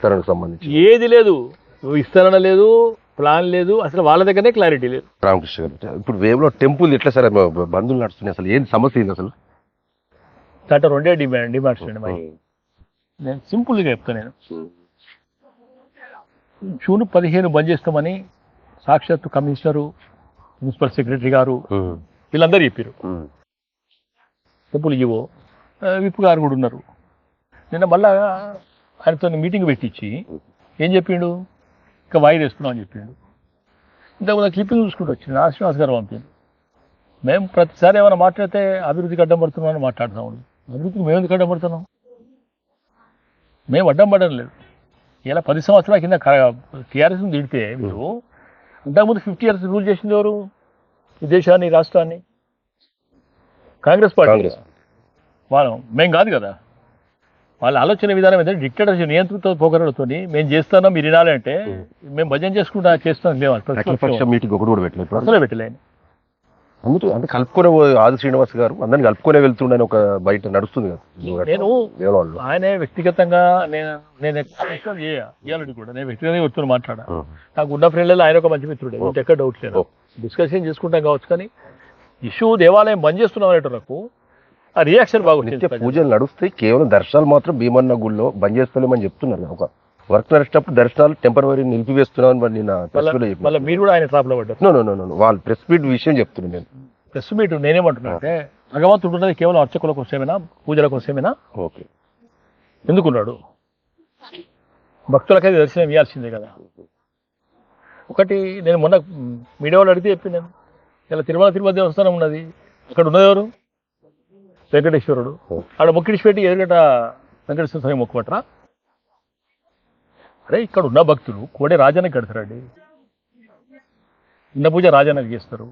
విస్తరణకు సంబంధించి? ఏది లేదు. విస్తరణ లేదు ప్లాన్ లేదు అసలు వాళ్ళ దగ్గరనే క్లారిటీ లేదు. రామకృష్ణ గారు ఇప్పుడు వేవ్లో టెంపుల్ ఎట్లా సరే బంధువులు నడుస్తున్నాయి అసలు? ఏంటి సమస్య ఏంది అసలు? దాంట్లో రెండే డిమాండ్ డిమాండ్స్ అండి మరి నేను సింపుల్గా చెప్తాను నేను. జూన్ పదిహేను బంద్ చేస్తామని సాక్షాత్తు కమిషనరు మున్సిపల్ సెక్రటరీ గారు వీళ్ళందరూ చెప్పారు టెంపుల్ ఇవో విప్పు గారు కూడా ఉన్నారు. నిన్న మళ్ళా ఆయనతో మీటింగ్ పెట్టించి ఏం చెప్పిండు? ఇంకా వాయిదా వేస్తున్నాం అని చెప్పిండు. ఇంతకుముందు క్లిప్పింగ్ చూసుకుంటూ వచ్చింది ఆ శ్రీనివాస్ గారు పంపింది మేము ప్రతిసారి ఏమైనా మాట్లాడితే అభివృద్ధికి అడ్డం పడుతున్నాం అని మాట్లాడుతాం అభివృద్ధికి మేము ఎందుకు అడ్డం పడుతున్నాం? మేము అడ్డం పడడం లేదు. ఇలా పది సంవత్సరాల కింద టీఆర్ఎస్ తిడితే మీరు అంతకుముందు ఫిఫ్టీ ఇయర్స్ రూల్ చేసింది ఎవరు? ఈ దేశాన్ని రాష్ట్రాన్ని? కాంగ్రెస్ పార్టీ. వాళ్ళు. మేము కాదు కదా. వాళ్ళ ఆలోచన విధానం ఏంటంటే డిక్టేటర్షిప్ నియంత్రిత పోకరలతో మేము చేస్తున్నాం మీరు వినాలి అంటే మేము. భజన చేసుకుంటా చేస్తాం మేము మీటింగ్ ఒకటి కూడా పెట్టలేదు. ఇప్పుడు అసలే పెట్టలేను. అందుకు అంటే కలుపుకునే ఆది శ్రీనివాస్ గారు అందరిని కలుపుకునే వెళ్తుండని ఒక బయట నడుస్తుంది కదా. నేను ఆయనే వ్యక్తిగతంగా నేను నేను ఇవ్వాలని కూడా. నేను వ్యక్తిగతంగా మాట్లాడా. నాకు ఉన్న ఫ్రెండ్లలో ఆయన ఒక మంచి మిత్రుడే. ఎక్కడ డౌట్ లేదు డిస్కషన్ చేసుకుంటాం కావచ్చు కానీ ఇష్యూ దేవాలయం బంద్ చేస్తున్నాం అనేటరకు ఆ రియాక్షన్ బాగుంటుంది పూజలు నడుస్తాయి కేవలం దర్శనాలు మాత్రం భీమన్న గుళ్ళో బంద్ చేస్తలేమని చెప్తున్నారు. ఒక వర్క్ నడిచినప్పుడు దర్శనాలు టెంపరీ నిలిపివేస్తున్నాం అని మరి ప్రెస్ చెప్పారు మళ్ళీ మీరు కూడా ఆయన ట్రాప్లో పడ్డారు. నో నో నో నో వాళ్ళు ప్రెస్ మీట్ విషయం చెప్తున్నాను నేను. ప్రెస్ మీట్ నేనేమంటున్నా అంటే భగవంతుడు ఉన్నది కేవలం అర్చకుల కోసమేనా పూజల కోసమేనా? ఓకే. ఎందుకున్నాడు? భక్తులకైతే దర్శనం ఇవ్వాల్సిందే కదా. ఒకటి నేను మొన్న మీడియా వాళ్ళు అడిగితే చెప్పి నేను ఇలా తిరుమల తిరుపతి దేవస్థానం ఉన్నది. అక్కడ ఉన్నది ఎవరు? వెంకటేశ్వరుడు. ఆడ మొక్కిడిచి పెట్టి ఎదురుగట వెంకటేశ్వర స్వామి మొక్కుపట్రా? అరే ఇక్కడ ఉన్న భక్తులు కోడే రాజానికి కడతారండి. చిన్న పూజ రాజానికి చేస్తారు.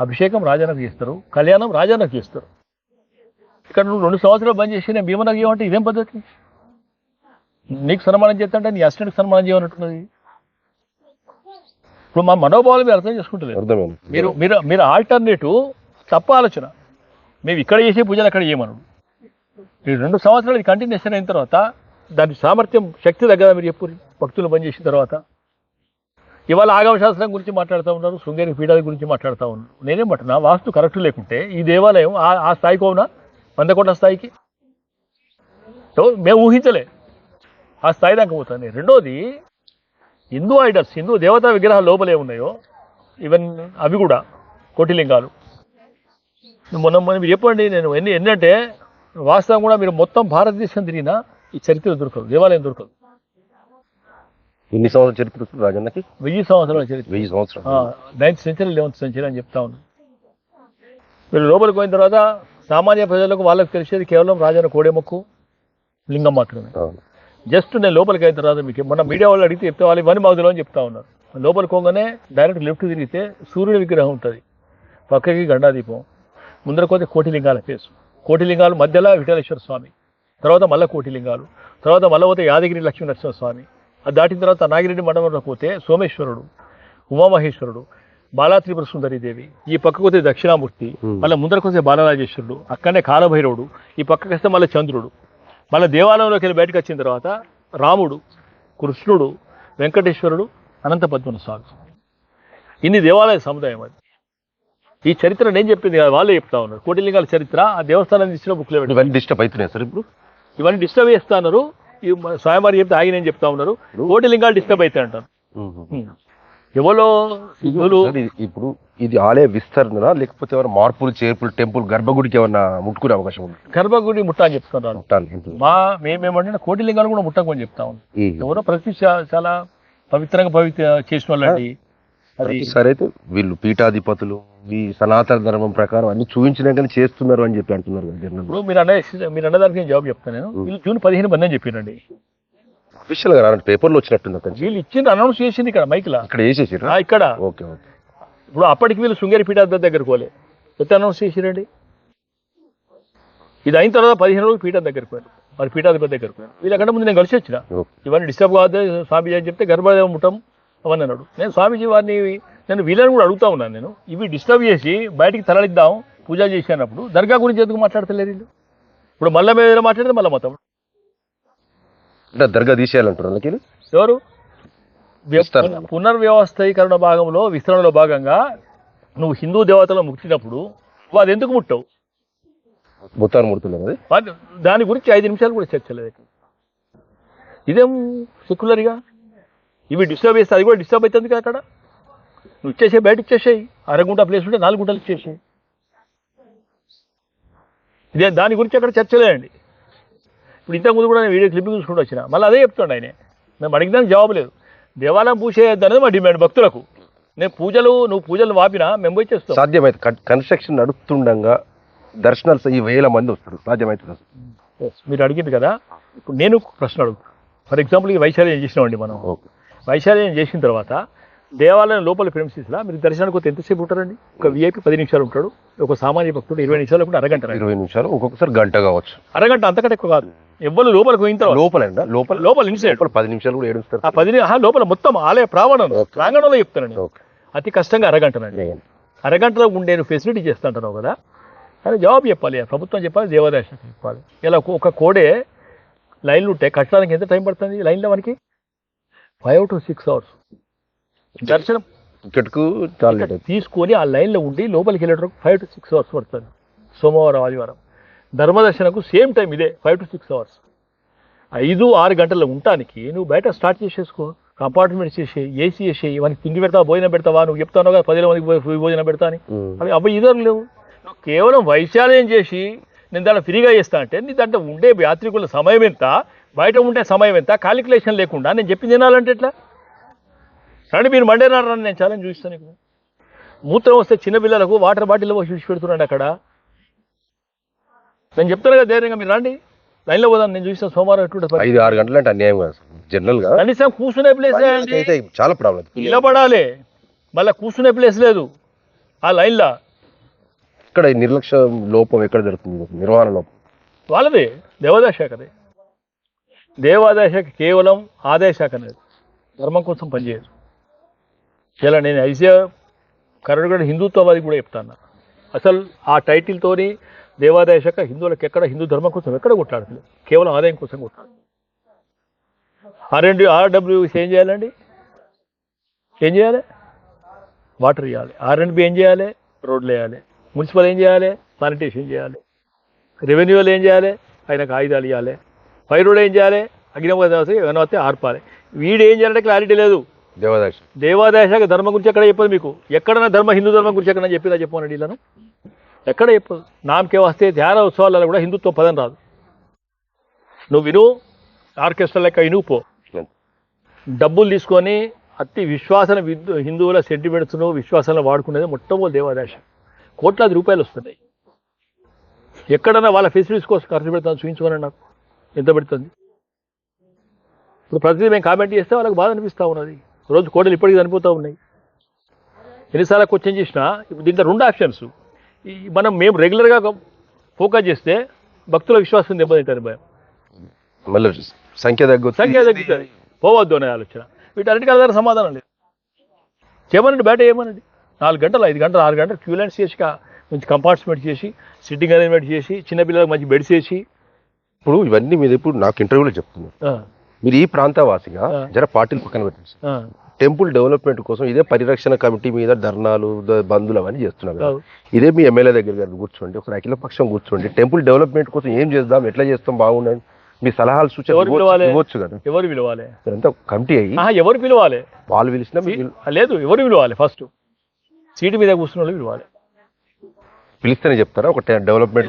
అభిషేకం రాజానికి చేస్తారు. కళ్యాణం రాజానికి చేస్తారు. ఇక్కడ నువ్వు రెండు సంవత్సరాలు బంద్ చేసి నేను భీమనకు చేయమంటే ఇదేం పద్ధతి? నీకు సన్మానం చేస్తుంటే నీ అసిస్టెంట్కి సన్మానం చేయమన్నట్టున్నది. ఇప్పుడు మా మనోభావాలు మీరు అర్థం చేసుకుంటలేదు. మీరు మీరు మీరు ఆల్టర్నేటివ్ తప్ప ఆలోచన మేము ఇక్కడ చేసే పూజలు అక్కడ చేయమను. ఈ రెండు సంవత్సరాలు ఇది కంటిన్యూస్ అయిన తర్వాత దాని సామర్థ్యం శక్తి తగ్గదా మీరు చెప్పు భక్తులు పనిచేసిన చేసిన తర్వాత? ఇవాళ ఆగమ శాస్త్రం గురించి మాట్లాడుతూ ఉన్నారు శృంగేరి పీఠాల గురించి మాట్లాడుతూ ఉన్నారు. నేనేమంటున్నా వాస్తు కరెక్ట్ లేకుంటే ఈ దేవాలయం ఆ ఆ స్థాయికి అవునా వంద కోట్ల స్థాయికి? సో మేము ఊహించలే. ఆ స్థాయి దాకా పోతుంది. రెండోది హిందూ ఐడల్స్ హిందూ దేవతా విగ్రహాలు లోపలే ఉన్నాయో ఈవెన్ అవి కూడా కోటిలింగాలు. మొన్న మొన్న మీరు చెప్పండి నేను ఎన్ని ఎన్నంటే వాస్తవం కూడా మీరు మొత్తం భారతదేశం తిరిగినా ఈ చరిత్ర దొరకదు దేవాలయం దొరకదు. ఎన్ని సంవత్సరాల చరిత్ర రాజన్నకి? వెయ్యి సంవత్సరాల చరిత్ర. వెయ్యి సంవత్సరాలు. నైన్త్ సెంచరీ లెవెన్త్ సెంచరీ అని చెప్తా ఉన్నాను వీళ్ళు లోపలికి పోయిన తర్వాత సామాన్య ప్రజలకు వాళ్ళకి తెలిసేది కేవలం రాజన్న కోడెముక్కు లింగం మాత్రమే. జస్ట్ నేను లోపలికి అయిన తర్వాత మీకు మన మీడియా వాళ్ళు అడిగితే చెప్తే వాళ్ళు ఇవన్నీ మాకు తెలియని చెప్తా ఉన్నారు. లోపలికి పోగానే డైరెక్ట్ లెఫ్ట్ తిరిగితే సూర్యుడి విగ్రహం ఉంటుంది. పక్కకి గండాదీపం. ముందర పోతే కోటిలింగాల ఫేస్ కోటిలింగాలు మధ్యలో విఠలేశ్వర స్వామి తర్వాత మళ్ళా కోటిలింగాలు తర్వాత మళ్ళీ పోతే యాదగిరి లక్ష్మీ నరసింహ స్వామి. అది దాటిన తర్వాత నాగిరెడ్డి మండపంలో పోతే సోమేశ్వరుడు ఉమామహేశ్వరుడు బాలా త్రిపుర సుందరి దేవి. ఈ పక్కకు దక్షిణామూర్తి. మళ్ళీ ముందరకు వస్తే బాలరాజేశ్వరుడు అక్కడనే కాలభైరవుడు ఈ పక్కకి వస్తే మళ్ళీ చంద్రుడు. మళ్ళీ దేవాలయంలోకి వెళ్ళి బయటకు వచ్చిన తర్వాత రాముడు కృష్ణుడు వెంకటేశ్వరుడు అనంత పద్మన స్వామి. ఇన్ని దేవాలయ సముదాయం అది. ఈ చరిత్ర నేను చెప్పింది కాదు వాళ్ళే చెప్తా ఉన్నారు. కోటిలింగాల చరిత్ర ఆ దేవస్థానం ఇచ్చిన బుక్లో ఇవన్నీ డిస్టర్బ్ అవుతున్నాయి సార్ ఇప్పుడు? ఇవన్నీ డిస్టర్బ్ చేస్తా ఉన్నారు. ఈ మ- స్వయంవారి చెప్తే ఆగి నేను చెప్తా ఉన్నారు. కోటిలింగాలు డిస్టర్బ్ అవుతాయి అంటారు. ఎవరో సార్, ఇప్పుడు ఇది ఆలయ విస్తరణ లేకపోతే ఏమైనా మార్పులు చేర్పులు టెంపుల్ గర్భగుడికి ఏమన్నా ముట్టుకునే అవకాశం ఉంది? గర్భగుడి ముట్ట అని చెప్తున్నారు మా మేమేమంటే కోటిలింగాలు కూడా ముట్టకమని చెప్తా ఉన్నాం. ఎవరో ప్రతి చాలా పవిత్రంగా పవిత్ర చేసిన వాళ్ళండి. అది ప్రతిసారి అయితే వీళ్ళు పీఠాధిపతులు ఈ సనాతన ధర్మం ప్రకారం అన్ని చూపించినాకనే చేస్తున్నారు అని చెప్పి అంటున్నారు కదా ఇప్పుడు మీరు అన్న మీరు అన్నదానికి నేను జవాబు చెప్తాను నేను. వీళ్ళు జూన్ పదిహేను బంద్ అని చెప్పినండి అఫీషియల్గా పేపర్లో వచ్చినట్టుంది అక్కడ వీళ్ళు ఇచ్చింది అనౌన్స్ చేసింది ఇక్కడ మైక్లా. ఇక్కడ వేసేసారు ఇక్కడ. Okay okay. ఇప్పుడు అప్పటికి వీళ్ళు శృంగేరి పీఠాధిపతి దగ్గరకు పోలే. ఎట్లా అనౌన్స్ చేసిరండి? ఇది అయిన తర్వాత పదిహేను రోజులు పీఠం దగ్గరికి పోయారు. మరి పీఠాధిపతి దగ్గరికి పోయారు. వీళ్ళకంటే ముందు నేను కలిసి వచ్చిన. ఇవన్నీ డిస్టర్బ్ కావద్దు స్వామీజీ అని చెప్తే గర్భదేవం ముట్టం అవన్నీ అన్నాడు. నేను స్వామీజీ వారిని నేను వీళ్ళని కూడా అడుగుతా ఉన్నాను నేను. ఇవి డిస్టర్బ్ చేసి బయటికి తరలిద్దాం పూజ చేసి అన్నప్పుడు దర్గా గురించి ఎందుకు మాట్లాడతలేరు వీళ్ళు? ఇప్పుడు మళ్ళీ ఏదైనా మాట్లాడితే మళ్ళీ మొత్తం. అంటే దర్గా తీసేయాలంటారు అందుకే ఎవరు. పునర్వ్యవస్థీకరణ భాగంలో విస్తరణలో భాగంగా నువ్వు హిందూ దేవతలను ముట్టినప్పుడు అది ఎందుకు ముట్టవు? ముత్తాను ముడుతున్నారు దాని గురించి ఐదు నిమిషాలు కూడా చర్చ లేదు. ఇదేం సెక్యులర్గా ఇవి డిస్టర్బ్ చేస్తే అది కూడా డిస్టర్బ్ అవుతుంది కదా అక్కడ? నువ్వు ఇచ్చేసే బయట ఇచ్చేసేయి. అరగుంట ప్లేస్ ఉంటే నాలుగు గుంటలు ఇచ్చేసేయి. ఇదే దాని గురించి అక్కడ చర్చ లేదండి. ఇప్పుడు ఇంతకుముందు కూడా నేను వీడియో క్లిప్పింగ్ చూసుకుంటూ వచ్చిన. మళ్ళీ అదే చెప్తాడు ఆయన. మేము అడిగిన జవాబు లేదు. దేవాలయం పూసేయద్దు అనేది మా డిమాండ్ భక్తులకు. నేను పూజలు నువ్వు పూజలు వాపినా మేము పోయి చేస్తాం. సాధ్యమైతే కన్స్ట్రక్షన్ నడుస్తుండగా దర్శనాలు ఈ వేల మంది వస్తారు. సాధ్యమవుతుంది. Yes, మీరు అడిగింది కదా. ఇప్పుడు నేను ప్రశ్న అడుగు ఫర్ ఎగ్జాంపుల్ ఈ వైశాల్యం చేసినామండి మనం. వైశాల్యం చేసిన తర్వాత దేవాలయం లోపల ప్రెమిసిస్లా మీరు దర్శనానికి వస్తే ఎంతసేపు ఉంటారండి? ఒక విఐపి పది నిమిషాలు ఉంటాడు ఒక సామాన్య భక్తుడు ఇరవై నిమిషాలు కూడా అరగంట. ఇరవై నిమిషాలు ఒక్కొక్కసారి గంట కావచ్చు. అరగంట అంతకంటే ఎక్కువ కాదు. ఎవ్వరు లోపలికి పోయిన తర్వాత. లోపల లోపల లోపల ఇన్సైడ్ లోపల పది నిమిషాలు కూడా ఏడుస్తారు. ఆ పది లోపల మొత్తం ఆలయ ప్రాంగణం. ప్రాంగణంలో చెప్తానండి. అతి కష్టంగా అరగంటనండి. అరగంటలో ఉండే ఫెసిలిటీ చేస్తుంటున్నావు కదా? అని జవాబు చెప్పాలి ప్రభుత్వం చెప్పాలి దేవాదాయ శాఖ చెప్పాలి. ఇలా ఒక- ఒక కోడే లైన్లు ఉంటాయి కట్టడానికి ఎంత టైం పడుతుంది లైన్లో మనకి? ఫైవ్ టు సిక్స్ అవర్స్ దర్శనం. టికెట్కు చాలా లేట్ అవుతుంది తీసుకొని ఆ లైన్లో ఉండి లోపలికి వెళ్ళేటప్పుడు ఫైవ్ టు సిక్స్ అవర్స్ పడుతుంది. సోమవారం ఆదివారం. ధర్మదర్శనకు సేమ్ టైం ఇదే ఫైవ్ టు సిక్స్ అవర్స్ ఐదు ఆరు గంటల ఉండటానికి నువ్వు బయట స్టార్ట్ చేసేసుకో. కంపార్ట్మెంట్ చేసి ఏసీ చేసి మనకి తిండి పెడతావా భోజనం పెడతావా? నువ్వు చెప్తాను కదా పదిలో మందికి భోజనం పెడతా అని. అవి అవి ఇదో లేవు. నువ్వు కేవలం వైశాల్యం చేసి నేను దాన్ని ఫ్రీగా చేస్తా అంటే నీ దాంట్లో ఉండే యాత్రికుల సమయం ఎంత? బయట ఉండే సమయం ఎంత? కాలిక్యులేషన్ లేకుండా నేను చెప్పింది తినాలంటే ఎట్లా? రండి మీరు మండే నాడు రండి నేను ఛాలెంజ్ చూపిస్తాను నీకు. మూత్రం వస్తే చిన్న పిల్లలకు వాటర్ బాటిల్ చూసి పెడుతున్నాడు అక్కడ. నేను చెప్తాను కదా ధైర్యంగా మీరు రండి. లైన్లో పోదాం నేను చూసిన సోమవారం ఎట్లుంటుంది ఐదు ఆరు గంటలు అంటే అన్యాయం కాదు జనరల్గా కనీసం కూర్చునే ప్లేస్ అయితే చాలా ప్రాబ్లం నిలబడాలి. మళ్ళీ కూర్చునే ప్లేస్ లేదు. ఆ లైన్లో. ఇక్కడ నిర్లక్ష్య లోపం ఎక్కడ జరుగుతుంది? నిర్వహణ లోపం. వాళ్ళదే దేవాదాయ శాఖదే దేవాదాయ శాఖ కేవలం ఆదాయ శాఖ అనేది. ధర్మం కోసం పనిచేయదు. ఇలా నేను ఐసియా కూడా హిందుత్వవాది కూడా చెప్తాను అసలు ఆ టైటిల్తోని దేవాదాయ శాఖ హిందువులకు ఎక్కడ హిందూ ధర్మం కోసం ఎక్కడ కొట్లాడలేదు కేవలం ఆదాయం కోసం కొట్లాడు ఆర్ఎండి ఆర్డబ్ల్యూస్ ఏం చేయాలండి? ఏం చేయాలి? వాటర్ ఇవ్వాలి. ఆర్ఎండ్బి ఏం చేయాలి? రోడ్లు వేయాలి. మున్సిపల్ ఏం చేయాలి? శానిటేషన్ చేయాలి. రెవెన్యూ వాళ్ళు ఏం చేయాలి? ఆయనకు ఆయుధాలు ఇవ్వాలి. పైరుడు ఏం చేయాలి? అగ్నిపదాసి ఏమైనా వస్తే ఆర్పాలి. వీడు ఏం చేయాలంటే క్లారిటీ లేదు. దేవాదాక్ష దేవాదాయ శాఖ ధర్మం గురించి ఎక్కడ చెప్పదు మీకు? ఎక్కడన్నా ధర్మ హిందూ ధర్మం గురించి ఎక్కడ చెప్పినా చెప్పమనండి వీళ్ళను ఎక్కడ చెప్పదు? నామకే వస్తే ధ్యాన ఉత్సవాలలో కూడా హిందుత్వ పదం రాదు. నువ్వు విను ఆర్కెస్ట్రా లెక్క విను పో. డబ్బులు తీసుకొని అతి విశ్వాసన హిందువుల సెంటిమెంట్స్ను విశ్వాసాలను వాడుకునేది మొట్టమొదటి దేవాదాయ శాఖ కోట్లాది రూపాయలు వస్తున్నాయి. ఎక్కడన్నా వాళ్ళ ఫెసిలిటీస్ కోసం ఖర్చు పెడతాను చూపించుకోనండి నాకు. ఎంత పెడుతుంది? ఇప్పుడు ప్రతిదీ మేము కామెంట్ చేస్తే వాళ్ళకి బాధ అనిపిస్తూ ఉన్నది. రోజు కోడలు ఇప్పటికీ చనిపోతూ ఉన్నాయి. ఎన్నిసార్లు క్వశ్చన్ చేసినా ఇప్పుడు దీంట్లో రెండు ఆప్షన్స్. మనం మేము రెగ్యులర్గా ఫోకస్ చేస్తే భక్తుల విశ్వాసం దెబ్బతింటారు భయం. మళ్ళీ సంఖ్య తగ్గుతుంది. సంఖ్య తగ్గుతుంది. పోవద్దు అనే ఆలోచన. వీటన్నిటికీ దగ్గర సమాధానం లేదు. చేయమనండి బయట ఏమనండి నాలుగు గంటలు ఐదు గంటలు ఆరు గంటలు క్యూ లైన్స్ చేసి మంచి కంపార్ట్మెంట్ చేసి సిట్టింగ్ అరేంజ్మెంట్ చేసి చిన్నపిల్లలకు మంచి బెడ్స్ వేసి. ఇప్పుడు ఇవన్నీ మీద ఇప్పుడు నాకు ఇంటర్వ్యూలో చెప్తున్నారు మీరు ఈ ప్రాంతవాసిగా. జర పార్టీలు పక్కన పెట్టండి టెంపుల్ డెవలప్మెంట్ కోసం ఇదే పరిరక్షణ కమిటీ మీద ధర్నాలు బంధులు అవన్నీ చేస్తున్నారు. ఇదే మీ ఎమ్మెల్యే దగ్గర గారు కూర్చోండి ఒక అఖిల పక్షం కూర్చోండి. టెంపుల్ డెవలప్మెంట్ కోసం ఏం చేద్దాం ఎట్లా చేస్తాం బాగుండని మీ సలహాలు సూచనలు ఇవ్వచ్చు-? ఇవ్వచ్చు కదా. ఎవరు పిలవాలి? కమిటీ అయ్యి ఎవరు పిలవాలి? వాళ్ళు పిలిచినా లేదు ఎవరు పిలవాలి? ఫస్ట్ సీటు మీద కూర్చున్న వాళ్ళు పిలవాలి. పిలిస్తేనే చెప్తారా? ఒక డెవలప్మెంట్?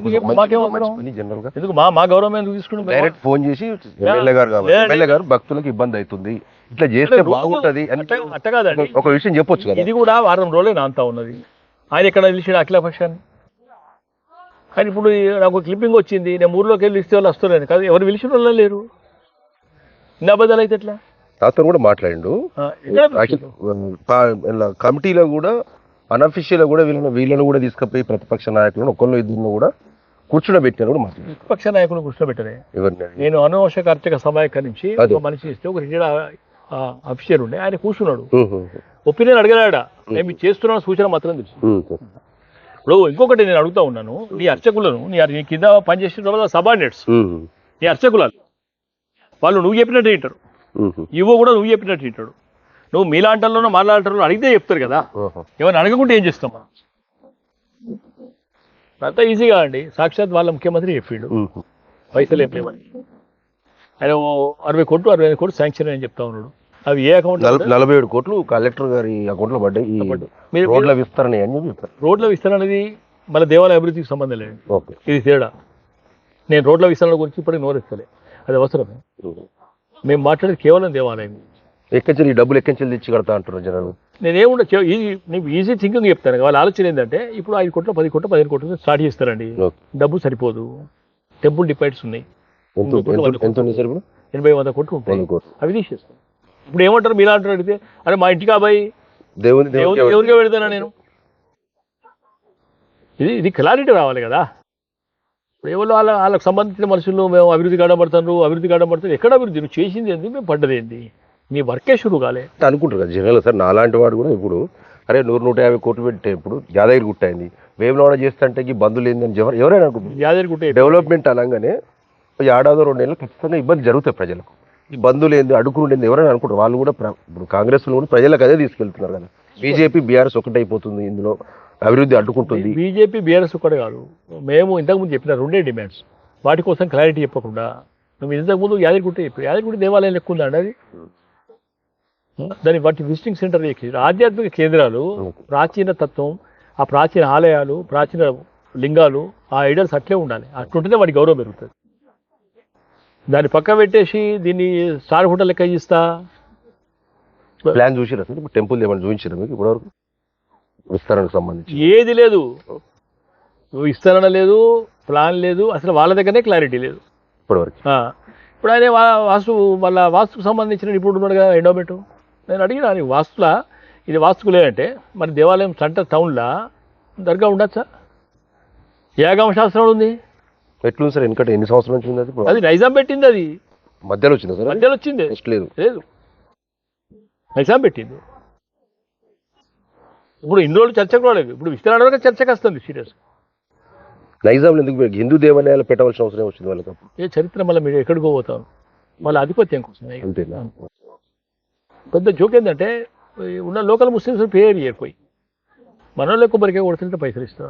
జనరల్గా ఎందుకు? మా మా ఎందుకు తీసుకుంటాం? డైరెక్ట్ ఫోన్ చేసి ఎమ్మెల్యే గారు. ఎమ్మెల్యే గారు భక్తులకు ఇబ్బంది అవుతుంది. ఇట్లా చేస్తే అంటే బాగుంటది కాదండి. ఒక విషయం చెప్పొచ్చు కదా. ఇది కూడా వారం రోజులే నాంతా ఉన్నది. ఆయన ఎక్కడ నిలిచిన అఖిల పక్షాన్ని. కానీ ఇప్పుడు నాకు క్లిప్పింగ్ వచ్చింది. నేను ఊర్లోకి వెళ్ళి ఇస్తే వాళ్ళు వస్తున్నాను కాదు ఎవరు పిలిచిన వాళ్ళు లేరు. ఇన్ని అబద్ధాలు అయితే ఎట్లా? నాతో కూడా మాట్లాడిండు. కమిటీలో కూడా అనఫిషియల్ కూడా వీళ్ళని వీళ్ళని కూడా తీసుకుపోయి ప్రతిపక్ష నాయకులను ఒకళ్ళు ఇద్దరు కూడా కూర్చుండబెట్టిన కూడా మాట్లాడు విపక్ష నాయకులు కూర్చోబెట్టరే ఎవరిని నేను అనవసర అర్చక సమాయకరించి అదే. ఒక మనిషి ఇస్తే ఒక రిటైర్డ్ అఫీషియర్ ఉండే ఆయన కూర్చున్నాడు. ఒపీనియన్ అడగలాడా నేను చేస్తున్న సూచన మాత్రం తెలుసు. ఇప్పుడు ఇంకొకటి నేను అడుగుతా ఉన్నాను. నీ అర్చకులను నీ నీ కింద పనిచేసిన సబార్డినేట్స్. నీ అర్చకులాలు. వాళ్ళు నువ్వు చెప్పినట్టు మ్మ్. ఇవో కూడా నువ్వు చెప్పినట్టు వింటాడు నువ్వు మీలాంటల్లోనో మాలాంటల్లో అడిగితే చెప్తారు కదా. ఏమైనా అడగకుంటే ఏం చేస్తాం మనం? అంతా ఈజీగా అండి. సాక్షాత్ వాళ్ళ ముఖ్యమంత్రి చెప్పిండు. పైసలు ఏం లేవని. ఆయన అరవై కోట్లు అరవై ఐదు కోట్లు శాంక్షన్ అని చెప్తా ఉన్నాడు. అవి ఏ అకౌంట్ నల- నలభై ఏడు కోట్లు కలెక్టర్ గారి అకౌంట్లో పడ్డాయి. రోడ్ల విస్తరణ అని చెప్పి రోడ్ల విస్తరణ అనేది మన దేవాలయ అభివృద్ధికి సంబంధం లేదు. ఓకే. ఇది తేడా. నేను రోడ్ల విస్తరణ గురించి ఇప్పటికి నోరెస్తలే అది అవసరమే. మేము మాట్లాడేది కేవలం దేవాలయం. ఎక్కించాలి డబ్బులు ఎక్కించాలి తెచ్చి కడతా అంటున్నారు జనాలు. నేనేముండ ఈజీ నీకు ఈజీ థింకింగ్ చెప్తాను. వాళ్ళ ఆలోచన ఏంటంటే ఇప్పుడు ఐదు కోట్లు పది కోట్లు పదిహేను కోట్లు స్టార్ట్ చేస్తారండి. డబ్బు సరిపోదు. టెంపుల్ డిపాయిట్స్ ఉన్నాయి. ఎనభై వంద కోట్లు ఉంటాయి. అవి తీసేస్తాం. ఇప్పుడు ఏమంటారు మీరు అంటారు అడిగితే అరే మా ఇంటికి అబ్బాయి దేవుని పెడతానా నేను? ఇది ఇది క్లారిటీ రావాలి కదా. ఇప్పుడు ఎవరు వాళ్ళ వాళ్ళకి సంబంధించిన మనుషులు మేము అభివృద్ధి కాడబడతారు అభివృద్ధి కాడబడతారు. ఎక్కడ అభివృద్ధి? నువ్వు చేసింది ఏంది? మేము పడ్డది ఏంది? నీ వర్కే షురు కాలే. అనుకుంటారు కదా జనాలు సార్ నాలాంటి వాడు కూడా ఇప్పుడు అరే నూరు నూట యాభై కోట్లు పెట్టే ఇప్పుడు యాదగిరి గుట్ట అయింది. వేములవాడ చేస్తుంటే ఈ బంధువులు ఏందని ఎవరు ఎవరైనా అనుకుంటారు. యాదగిరి గుట్ట డెవలప్మెంట్ అనగానే ఏడాదో రెండు నెలలు ఖచ్చితంగా ఇబ్బంది జరుగుతాయి ప్రజలకు. ఈ బంధువులు ఏంది అడుగులు ఏంది ఎవరైనా అనుకుంటారు. వాళ్ళు కూడా ఇప్పుడు కాంగ్రెస్ కూడా ప్రజలకు అదే తీసుకెళ్తున్నారు కదా. బీజేపీ బీఆర్ఎస్ ఒకటైపోతుంది ఇందులో అభివృద్ధి అడ్డుకుంటుంది. బీజేపీ బీఆర్ఎస్ ఒక్కడే కాదు. మేము ఇంతకుముందు చెప్పిన రెండే డిమాండ్స్. వాటి కోసం క్లారిటీ చెప్పకుండా నువ్వు ఇంతకుముందు యాదగిరిగుట్ట చెప్పి యాదగిరిగుట్ట దేవాలయం లెక్క ఉందా అండి అది? దాని వాటి విజిటింగ్ సెంటర్ ఆధ్యాత్మిక కేంద్రాలు ప్రాచీన తత్వం ఆ ప్రాచీన ఆలయాలు ప్రాచీన లింగాలు ఆ ఐడల్స్ అట్లే ఉండాలి. అట్లుంటేనే వాడి గౌరవం పెరుగుతుంది. దాన్ని పక్క పెట్టేసి దీన్ని స్టార్ హోటల్ లెక్క ఇస్తా ప్లాన్ చూసిరా టెంపుల్ ఏమైనా చూపించారా మీకు ఇప్పటివరకు? విస్తరణకు సంబంధించి. ఏది లేదు. విస్తరణ లేదు ప్లాన్ లేదు అసలు వాళ్ళ దగ్గరనే క్లారిటీ లేదు. ఇప్పటివరకు. ఇప్పుడు ఆయన వాస్తు వాళ్ళ వాస్తుకు సంబంధించిన ఇప్పుడు ఉన్నాడు కదా ఎండోమెంట్. నేను అడిగిన నీకు వాస్తులా? ఇది వాస్తుకు లేదంటే మరి దేవాలయం సెంటర్ టౌన్లో? దర్గా ఉండొచ్చా? యాగమ శాస్త్రం ఉంది. ఎట్లుంది సార్? వెనకట ఎన్ని సంవత్సరాల నుంచి ఉంది అది ఇప్పుడు అది నైజాం పెట్టింది అది. మధ్యలో వచ్చిందా సార్? మధ్యలో వచ్చింది. నెక్స్ట్ లేదు. లేదు. నైజాం పెట్టింది. ఇప్పుడు ఇన్ని రోజులు చర్చకు రాలేదు. ఇప్పుడు విస్తరణ వరకు చర్చకు వస్తుంది సీరియస్. నైజాంలో ఎందుకు హిందూ దేవాలయాలు పెట్టవలసిన అవసరం వచ్చింది వాళ్ళకి? ఏ చరిత్ర మళ్ళీ మీరు ఎక్కడికో పోతారు? మళ్ళీ ఆధిపత్యం కోసమే అంతేనా? పెద్ద జోక్ ఏంటంటే ఉన్న లోకల్ ముస్లిమ్స్ పేరు చేయకపోయి మనలో కొబ్బరికే కొడుతుంటే పైసలు ఇస్తాం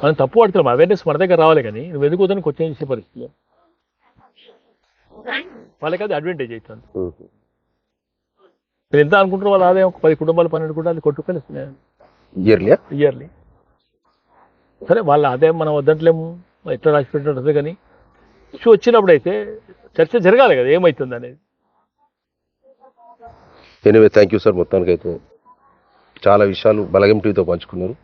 మనం తప్పు పడుతున్నాం అవేర్నెస్ మన దగ్గర రావాలి కానీ నువ్వు ఎందుకు వద్దని క్వశ్చన్ చేసే పరిస్థితి. వాళ్ళకి అది అడ్వాంటేజ్ అవుతుంది. మీరు ఎంత అనుకుంటారు వాళ్ళ ఆదాయం ఒక పది కుటుంబాలు పన్నెండు కుటుంబాలు కొట్టుకొని ఇయర్లీ ఇయర్లీ సరే వాళ్ళ ఆదాయం మనం వద్దంటలేము ఎట్లా రాసి పెట్టినట్టు కానీ ఇష్యూ వచ్చినప్పుడు అయితే చర్చ జరగాలి కదా ఏమవుతుంది అనేది ఎనివే థ్యాంక్ యూ సార్ మొత్తానికైతే చాలా విషయాలు బలగం టీవీతో పంచుకున్నారు.